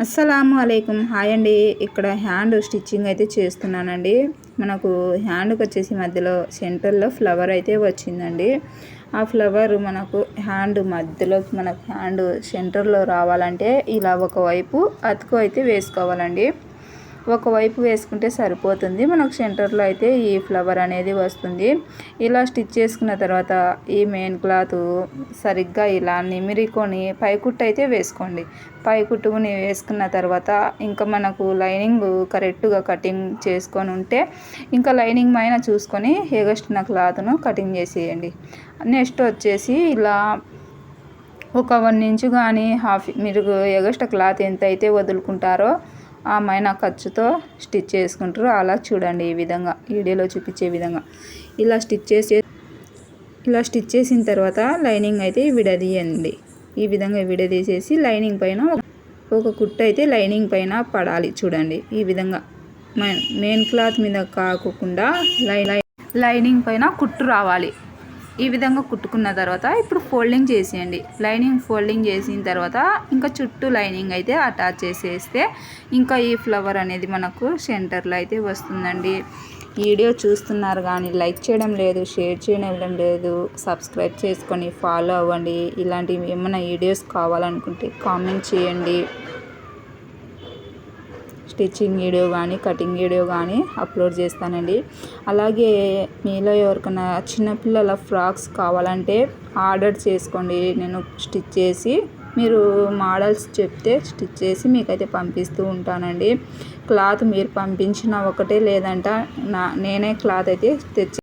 అస్సలాము అలైకుం. హాయ్ అండి. ఇక్కడ హ్యాండ్ స్టిచ్చింగ్ అయితే చేస్తున్నానండి. మనకు హ్యాండ్కి వచ్చేసి మధ్యలో సెంటర్లో ఫ్లవర్ అయితే వచ్చిందండి. ఆ ఫ్లవర్ మనకు హ్యాండ్ మధ్యలో మనకు హ్యాండ్ సెంటర్లో రావాలంటే ఇలా ఒకవైపు అతుకు అయితే వేసుకోవాలండి. ఒకవైపు వేసుకుంటే సరిపోతుంది. మనకు సెంటర్లో అయితే ఈ ఫ్లవర్ అనేది వస్తుంది. ఇలా స్టిచ్ చేసుకున్న తర్వాత ఈ మెయిన్ క్లాత్ సరిగ్గా ఇలా నిమిరికొని పైకుట్టు అయితే వేసుకోండి. పైకుట్టుని వేసుకున్న తర్వాత ఇంకా మనకు లైనింగ్ కరెక్ట్గా కటింగ్ చేసుకొని ఉంటే ఇంకా లైనింగ్ పైన చూసుకొని ఎగస్టిన క్లాత్ను కటింగ్ చేసేయండి. నెక్స్ట్ వచ్చేసి ఇలా ఒక వన్ ఇంచు కానీ హాఫ్ మీరు ఎగస్ట్రా క్లాత్ ఎంత అయితే వదులుకుంటారో ఆ మైన ఖర్చుతో స్టిచ్ చేసుకుంటారు. అలా చూడండి ఈ విధంగా వీడియోలో చూపించే విధంగా. ఇలా స్టిచ్ చేసి ఇలా స్టిచ్ చేసిన తర్వాత లైనింగ్ అయితే విడదీయండి. ఈ విధంగా విడదీసేసి లైనింగ్ పైన ఒక కుట్టు అయితే లైనింగ్ పైన పడాలి చూడండి. ఈ విధంగా మెయిన్ క్లాత్ మీద కాకుండా లైనింగ్ పైన కుట్టు రావాలి. ఈ విధంగా కుట్టుకున్న తర్వాత ఇప్పుడు ఫోల్డింగ్ చేసేయండి. లైనింగ్ ఫోల్డింగ్ చేసిన తర్వాత ఇంకా చుట్టూ లైనింగ్ అయితే అటాచ్ చేసేస్తే ఇంకా ఈ ఫ్లవర్ అనేది మనకు సెంటర్లో అయితే వస్తుందండి. వీడియో చూస్తున్నారు కానీ లైక్ చేయడం లేదు షేర్ చేయడం లేదు సబ్స్క్రైబ్ చేసుకొని ఫాలో అవ్వండి. ఇలాంటివి ఏమైనా వీడియోస్ కావాలనుకుంటే కామెంట్ చేయండి. స్టిచ్చింగ్ వీడియో కానీ కటింగ్ వీడియో కానీ అప్లోడ్ చేస్తానండి. అలాగే మీలో ఎవరికైనా చిన్నపిల్లల ఫ్రాక్స్ కావాలంటే ఆర్డర్ చేసుకోండి. నేను స్టిచ్ చేసి మీరు మోడల్స్ చెప్తే స్టిచ్ చేసి మీకైతే పంపిస్తూ ఉంటానండి. క్లాత్ మీరు పంపించిన ఒకటే లేదంట నా నేనే క్లాత్ అయితే తెచ్చి